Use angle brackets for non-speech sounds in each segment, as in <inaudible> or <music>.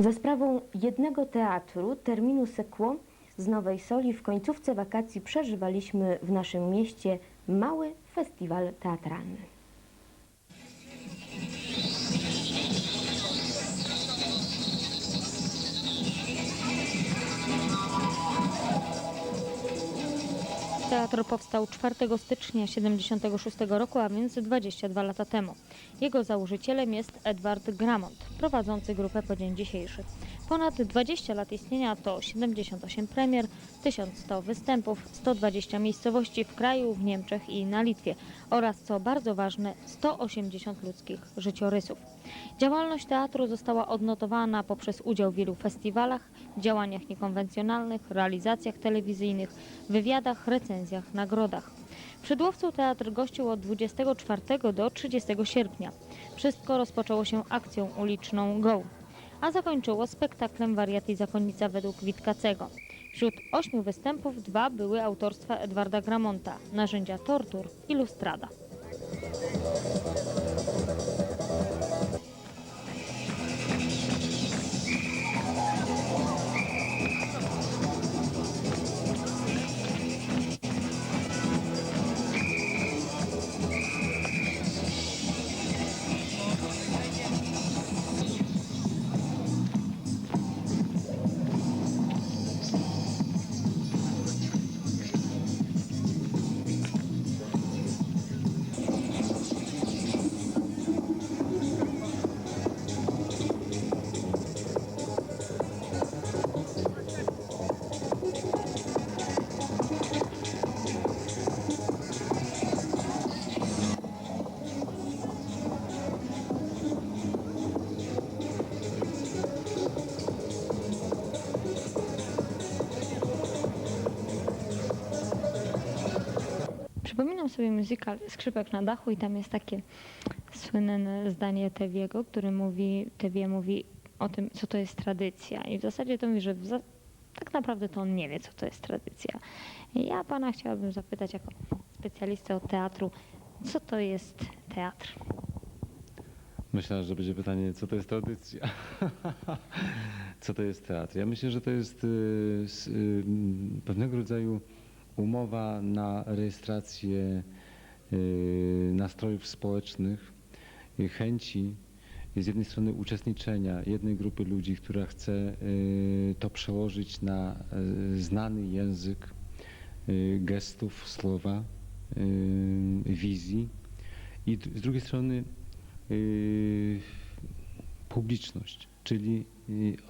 Za sprawą jednego teatru, terminu Sekło z Nowej Soli w końcówce wakacji przeżywaliśmy w naszym mieście mały festiwal teatralny. Teatr powstał 4 stycznia 1976 roku, a więc 22 lata temu. Jego założycielem jest Edward Gramont, prowadzący grupę po dzień dzisiejszy. Ponad 20 lat istnienia to 78 premier, 1100 występów, 120 miejscowości w kraju, w Niemczech i na Litwie oraz, co bardzo ważne, 180 ludzkich życiorysów. Działalność teatru została odnotowana poprzez udział w wielu festiwalach, działaniach niekonwencjonalnych, realizacjach telewizyjnych, wywiadach, recenzjach, nagrodach. W Szydłowcu teatr gościł od 24 do 30 sierpnia. Wszystko rozpoczęło się akcją uliczną Go, a zakończyło spektaklem Wariaty Zakonnica według Witkacego. Wśród ośmiu występów dwa były autorstwa Edwarda Gramonta, Narzędzia tortur i Lustrada. Przypominam sobie musical Skrzypek na dachu i tam jest takie słynne zdanie Tewiego, który mówi, Tewie mówi o tym, co to jest tradycja. I w zasadzie to mówi, że za, tak naprawdę to on nie wie, co to jest tradycja. Ja pana chciałabym zapytać jako specjalistę od teatru, co to jest teatr? Myślałem, że będzie pytanie, co to jest tradycja? <laughs> co to jest teatr? Ja myślę, że to jest y, y, pewnego rodzaju umowa na rejestrację y, nastrojów społecznych, y, chęci z jednej strony uczestniczenia jednej grupy ludzi, która chce y, to przełożyć na znany język gestów, słowa, wizji i z drugiej strony publiczność, czyli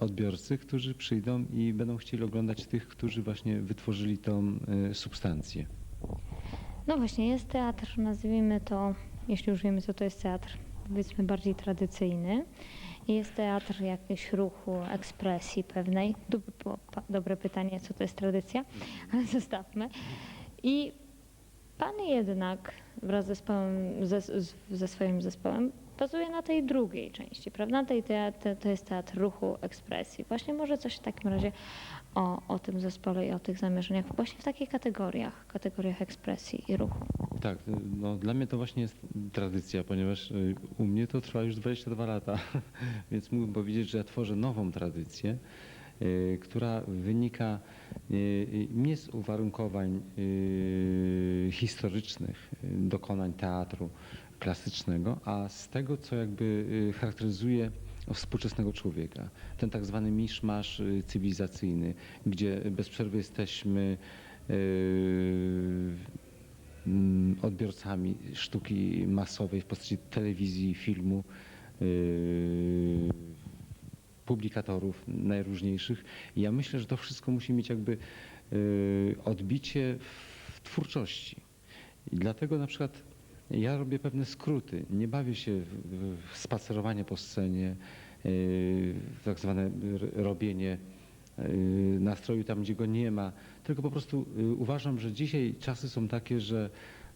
odbiorcy, którzy przyjdą i będą chcieli oglądać tych, którzy właśnie wytworzyli tą y, substancję. No właśnie, jest teatr, nazwijmy to, jeśli już wiemy, co to jest teatr, powiedzmy bardziej tradycyjny. Jest teatr jakiegoś ruchu, ekspresji pewnej. Dobre pytanie, co to jest tradycja, ale <laughs> zostawmy. I pan jednak wraz zespołem, ze, ze swoim zespołem bazuje na tej drugiej części, prawda? Tej to jest teatr ruchu, ekspresji. Właśnie może coś w takim razie o, o tym zespole i o tych zamierzeniach właśnie w takich kategoriach, kategoriach ekspresji i ruchu. Tak, no, dla mnie to właśnie jest tradycja, ponieważ y, u mnie to trwa już 22 lata, <laughs> więc mógłbym powiedzieć, że ja tworzę nową tradycję, y, która wynika y, nie z uwarunkowań historycznych, dokonań teatru klasycznego, a z tego, co jakby y, charakteryzuje współczesnego człowieka. Ten tak zwany miszmasz y, cywilizacyjny, gdzie bez przerwy jesteśmy y, mm, odbiorcami sztuki masowej w postaci telewizji, filmu, publikatorów najróżniejszych. Ja myślę, że to wszystko musi mieć jakby odbicie w twórczości. I dlatego na przykład ja robię pewne skróty. Nie bawię się w, w, spacerowanie po scenie, yy, tak zwane robienie yy, nastroju tam, gdzie go nie ma. Tylko po prostu y, uważam, że dzisiaj czasy są takie, że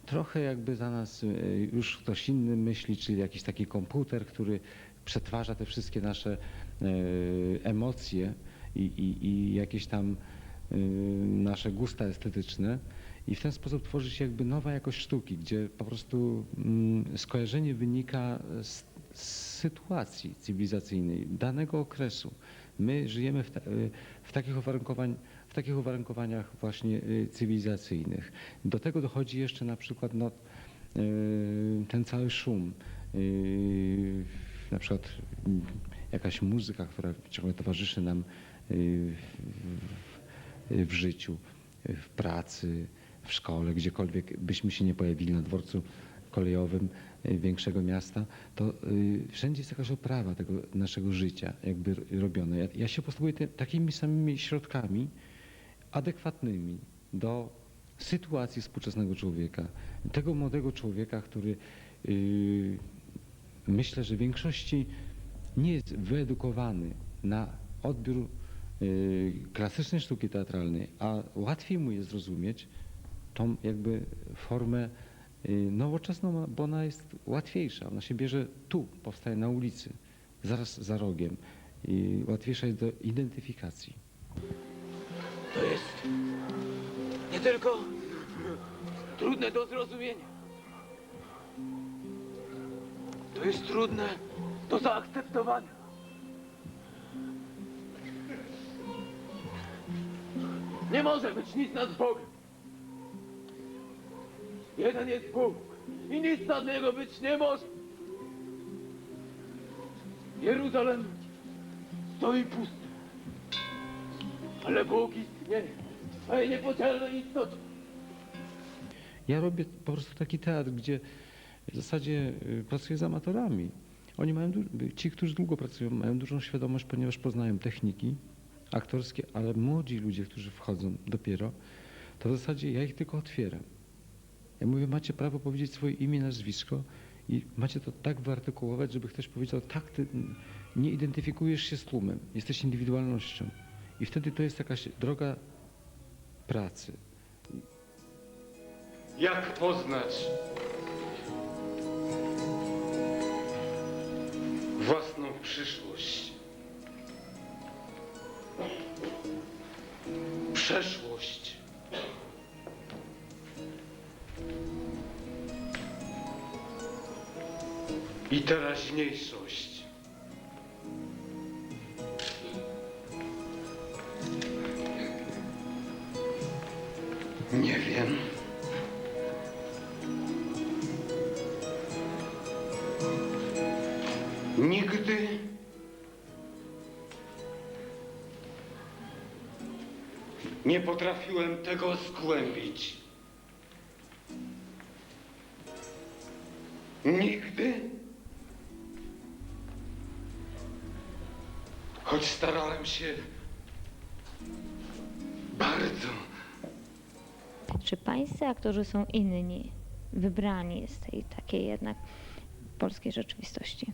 trochę jakby za nas y, już ktoś inny myśli, czyli jakiś taki komputer, który przetwarza te wszystkie nasze y, emocje i, i, i jakieś tam y, nasze gusta estetyczne. I w ten sposób tworzy się jakby nowa jakość sztuki, gdzie po prostu mm, skojarzenie wynika z, sytuacji cywilizacyjnej danego okresu. My żyjemy w, ta, y, w, takich, uwarunkowań, w takich uwarunkowaniach właśnie y, cywilizacyjnych. Do tego dochodzi jeszcze na przykład no, y, ten cały szum, na przykład mm, jakaś muzyka, która ciągle towarzyszy nam w, w życiu, w pracy, w szkole, gdziekolwiek byśmy się nie pojawili na dworcu kolejowym y, większego miasta, to y, wszędzie jest jakaś oprawa tego naszego życia jakby robiona. Ja, ja się posługuję ty, takimi samymi środkami adekwatnymi do sytuacji współczesnego człowieka. Tego młodego człowieka, który y, myślę, że w większości nie jest wyedukowany na odbiór y, klasycznej sztuki teatralnej, a łatwiej mu jest zrozumieć tą jakby formę y, nowoczesną, bo ona jest łatwiejsza. Ona się bierze tu, powstaje na ulicy, zaraz za rogiem i łatwiejsza jest do identyfikacji. To jest nie tylko trudne do zrozumienia. To jest trudne do zaakceptowania. Nie może być nic nad Bogiem. Jeden jest Bóg i nic nad Niego być nie może. Jeruzalem stoi pusty. Ale Bóg istnieje w swojej niepodzielnej istocie. Ja robię po prostu taki teatr, gdzie w zasadzie y, pracuję z amatorami. Oni mają, ci, którzy długo pracują, mają dużą świadomość, ponieważ poznają techniki aktorskie, ale młodzi ludzie, którzy wchodzą dopiero, to w zasadzie ja ich tylko otwieram. Ja mówię, macie prawo powiedzieć swoje imię, nazwisko i macie to tak wyartykułować, żeby ktoś powiedział, tak, ty nie identyfikujesz się z tłumem, jesteś indywidualnością. I wtedy to jest jakaś droga pracy. Jak poznać własną przyszłość? Przeszłość. I teraźniejszość. Nie wiem. Nigdy nie potrafiłem tego zgłębić. Nigdy, choć starałem się bardzo. Czy pańscy aktorzy są inni, wybrani z tej takiej jednak polskiej rzeczywistości?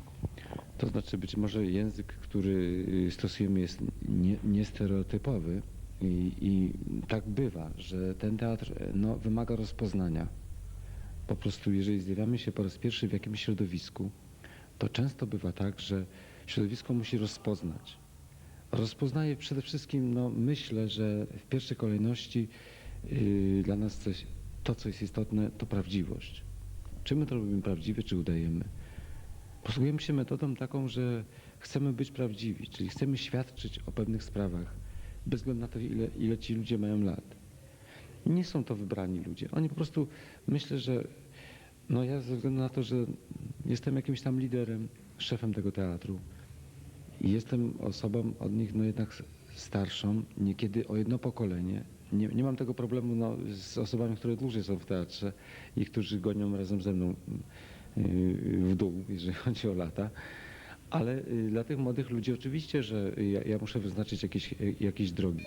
To znaczy być może język, który y, stosujemy jest nie- niestereotypowy i, i tak bywa, że ten teatr e, no, wymaga rozpoznania. Po prostu jeżeli zjawiamy się po raz pierwszy w jakimś środowisku, to często bywa tak, że środowisko musi rozpoznać. Rozpoznaje przede wszystkim, no, myślę, że w pierwszej kolejności yy, dla nas coś, to, co jest istotne, to prawdziwość. Czy my to robimy prawdziwie, czy udajemy? Posługujemy się metodą taką, że chcemy być prawdziwi, czyli chcemy świadczyć o pewnych sprawach, bez względu na to, ile, ile ci ludzie mają lat. Nie są to wybrani ludzie. Oni po prostu, myślę, że no ja ze względu na to, że jestem jakimś tam liderem, szefem tego teatru i jestem osobą od nich no jednak starszą, niekiedy o jedno pokolenie. Nie, nie mam tego problemu no, z osobami, które dłużej są w teatrze i którzy gonią razem ze mną yy, w dół, jeżeli <laughs> chodzi o lata. Ale y, dla tych młodych ludzi oczywiście, że ja, ja muszę wyznaczyć jakieś, y, jakieś drogi.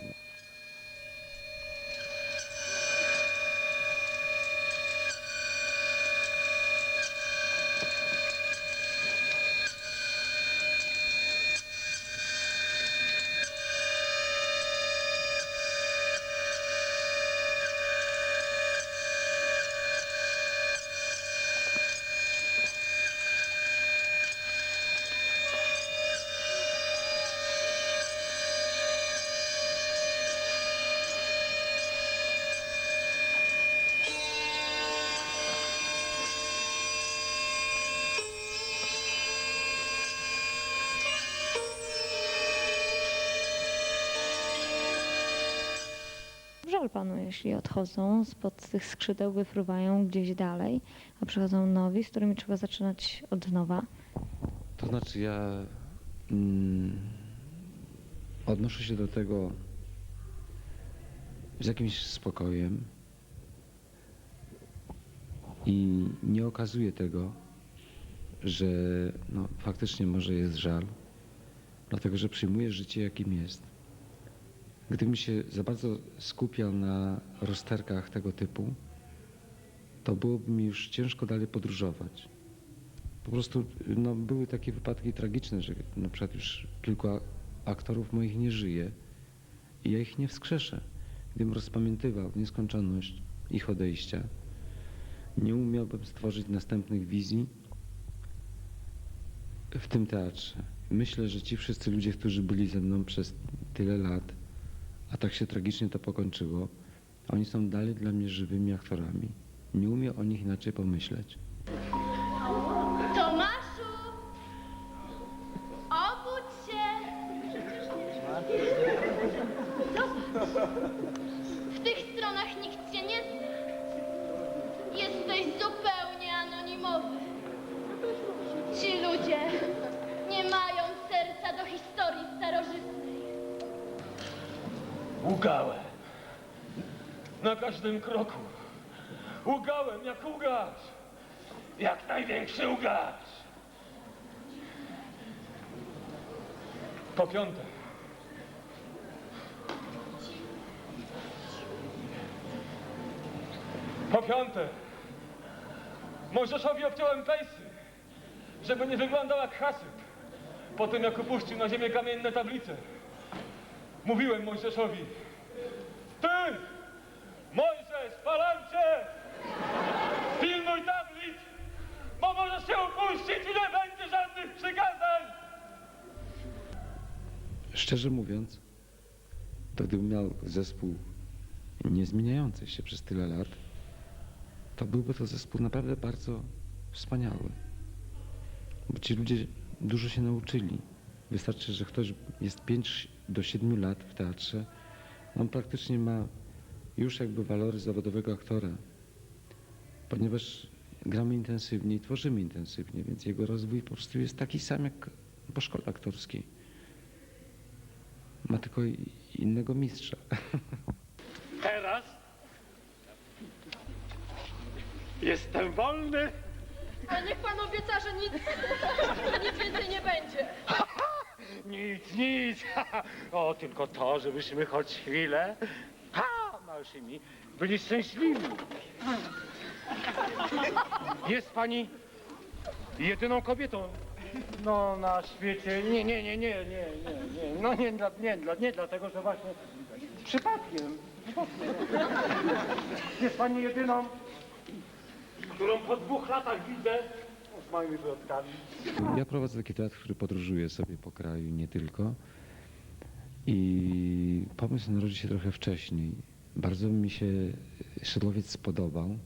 Panu, jeśli odchodzą spod tych skrzydeł, wyfruwają gdzieś dalej, a przychodzą nowi, z którymi trzeba zaczynać od nowa. To znaczy ja mm, odnoszę się do tego z jakimś spokojem i nie okazuję tego, że no, faktycznie może jest żal, dlatego że przyjmuję życie jakim jest. Gdybym się za bardzo skupiał na rozterkach tego typu, to byłoby mi już ciężko dalej podróżować. Po prostu no, były takie wypadki tragiczne, że na przykład już kilku aktorów moich nie żyje i ja ich nie wskrzeszę. Gdybym rozpamiętywał nieskończoność ich odejścia, nie umiałbym stworzyć następnych wizji w tym teatrze. Myślę, że ci wszyscy ludzie, którzy byli ze mną przez tyle lat, a tak się tragicznie to pokończyło, oni są dalej dla mnie żywymi aktorami. Nie umiem o nich inaczej pomyśleć. Tomaszu! Obudź się! Zobacz. W Ługałem. Na każdym kroku. Ługałem jak ługacz. Jak największy ługacz. Po piąte. Po piąte. Mojżeszowi obciąłem pejsy, żeby nie wyglądał jak hasyp. Po tym jak upuścił na ziemię kamienne tablice. Mówiłem Mojżeszowi, ty, Mojżesz, palancie, pilnuj tablic, bo możesz się upuścić i nie będzie żadnych przykazań. Szczerze mówiąc, to gdybym miał zespół niezmieniający się przez tyle lat, to byłby to zespół naprawdę bardzo wspaniały. Bo ci ludzie dużo się nauczyli. Wystarczy, że ktoś jest 5 do 7 lat w teatrze, on praktycznie ma już jakby walory zawodowego aktora, ponieważ gramy intensywnie i tworzymy intensywnie, więc jego rozwój po prostu jest taki sam jak po szkole aktorskiej. Ma tylko innego mistrza. <laughs> Teraz jestem wolny. A niech pan obieca, że nic, nic więcej nie będzie. Nic, nic. <laughs> O, tylko to, żebyśmy choć chwilę, ha, małymi, byli szczęśliwi. Jest pani jedyną kobietą, no, na świecie. Nie, nie, nie, nie, nie, nie. No nie, dla, nie, dla, nie dlatego, że właśnie przypadkiem. Jest pani jedyną, którą po dwóch latach widzę moimi. Ja prowadzę taki teatr, który podróżuje sobie po kraju, nie tylko. I pomysł narodził się trochę wcześniej. Bardzo mi się Szydłowiec spodobał,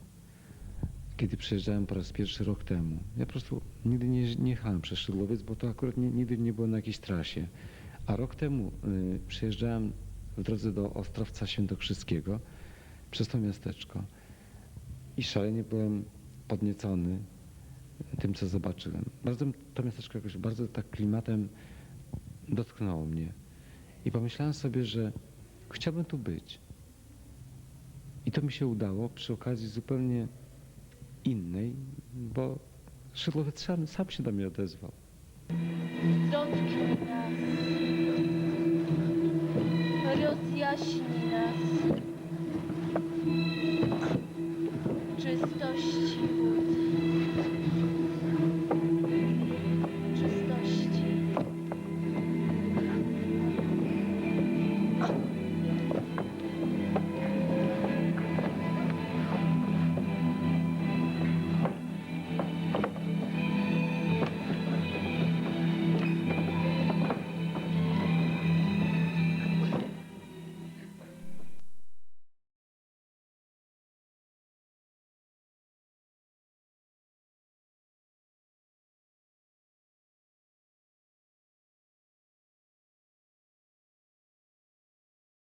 kiedy przyjeżdżałem po raz pierwszy rok temu. Ja po prostu nigdy nie, nie jechałem przez Szydłowiec, bo to akurat nie, nigdy nie było na jakiejś trasie. A rok temu y, w drodze do Ostrowca Świętokrzyskiego przez to miasteczko. I szalenie byłem podniecony tym, co zobaczyłem. Bardzo to miasteczko jakoś bardzo tak klimatem dotknęło mnie. I pomyślałem sobie, że chciałbym tu być. I to mi się udało przy okazji zupełnie innej, bo Szydłowiec sam, się do mnie odezwał. Dotknij nas, rozjaśnij nas, czystości.